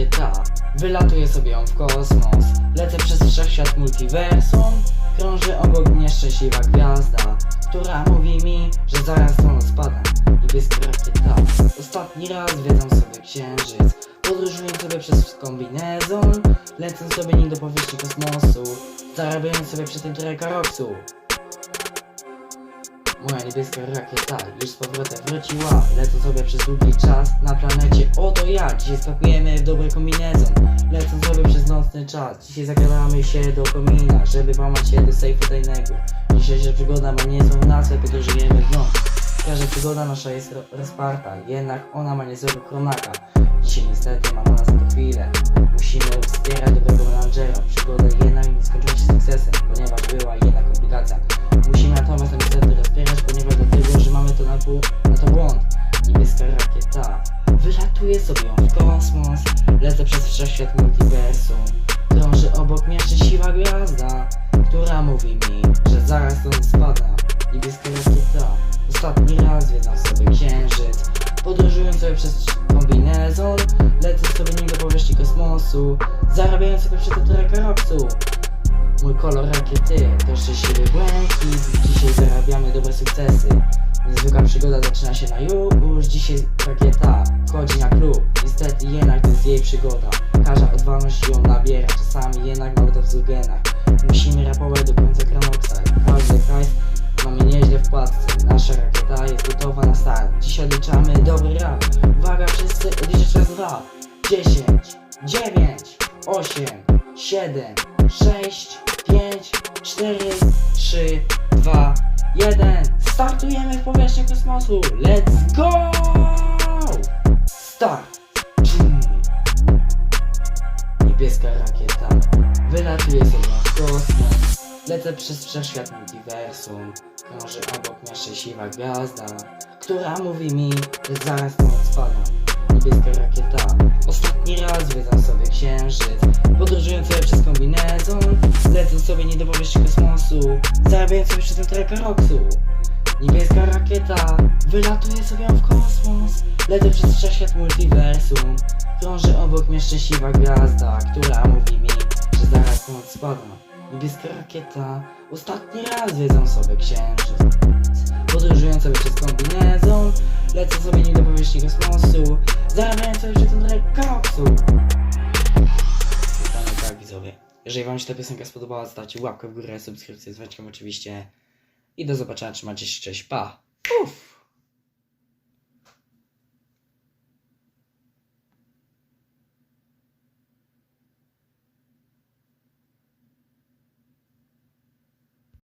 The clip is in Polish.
rakieta Wylatuję sobie ją w kosmos. Lecę przez wszechświat multiversum. Krąży obok mnie szczęśliwa gwiazda Która mówi mi, że zaraz to noc spada Niebieska rakieta Ostatni raz zwiedzam sobie księżyc. Podróżuję sobie przez kombinezon Lecę sobie nim do powierzchni kosmosu Zarabiając sobie przy tym trochę karoksu Moja niebieska rakieta już z powrotem wróciła. Lecę sobie przez długi czas na planecie. Oto ja, dzisiaj skakujemy w dobry kombinezon. Lecę sobie przez nocny czas. Dzisiaj zakradamy się do komina Żeby włamać się do sejfu tajnego. Dzisiejsza przygoda ma niezłą nazwę Podróżujemy w noc. Każda przygoda nasza jest ro- rozparta Jednak ona ma niezłego kronaka Dzisiaj niestety ma na nas to chwilę. Musimy wspierać dobrego menadżera Przygoda jednak nie skończyła się sukcesem Ponieważ była jednak komplikacja. Musimy natomiast wylatuje sobie ją w kosmos, lecę przez wszechświat multiversum. Krąży obok mnie szczęśliwa gwiazda, która mówi mi, że zaraz to spada. Niebieska rakieta, ostatni raz zwiedzam sobie księżyc. Podróżując sobie przez kombinezon, lecę sobie nim do powierzchni kosmosu, zarabiając sobie przy tym karoksu. Mój kolor rakiety to szczęśliwy błękit Dzisiaj zarabiamy dobre sukcesy Niezwykła przygoda zaczyna się na już Dzisiaj rakieta wchodzi na klub. Niestety jednak to jest jej przygoda. Każda odważność ją nabiera Czasami jednak to w genach Musimy rapować do końca Kranoksa Każdy hajs mamy nieźle w płatce. Nasza rakieta jest gotowa na start. Dzisiaj odliczamy dobry rap Uwaga wszyscy odliczać raz dwa. 10, 9, 8, 7, 6, 5, 4, 3, 2, 1 Startujemy w powierzchni kosmosu. Let's go! Start! Niebieska rakieta Wylatuje sobie w kosmos. Lecę przez wszechświat multiversum. Krąży obok mnie szczęśliwa gwiazda Która mówi mi, że zaraz to noc spada. Niebieska rakieta Ostatni raz zwiedzam sobie księżyc. Podróżując sobie przez kombinezon Lecę sobie nie do powierzchni kosmosu. Zarabiając sobie tym trochę karoksu Niebieska rakieta Wylatuje sobie w kosmos. Lecę przez wszechświat multiversum Krąży obok mnie szczęśliwa gwiazda Która mówi mi, że zaraz noc spada Niebieska rakieta Ostatni raz zwiedzam sobie księżyc. Podróżując sobie przez kombinezon Lecę sobie nim do powierzchni kosmosu Zarabiając sobie przy tym karoksu Pytanie tak widzowie. Jeżeli wam się ta piosenka spodobała, zostawcie łapkę w górę, subskrypcję z oczywiście. I do zobaczenia, trzymajcie się, cześć, pa! Uff.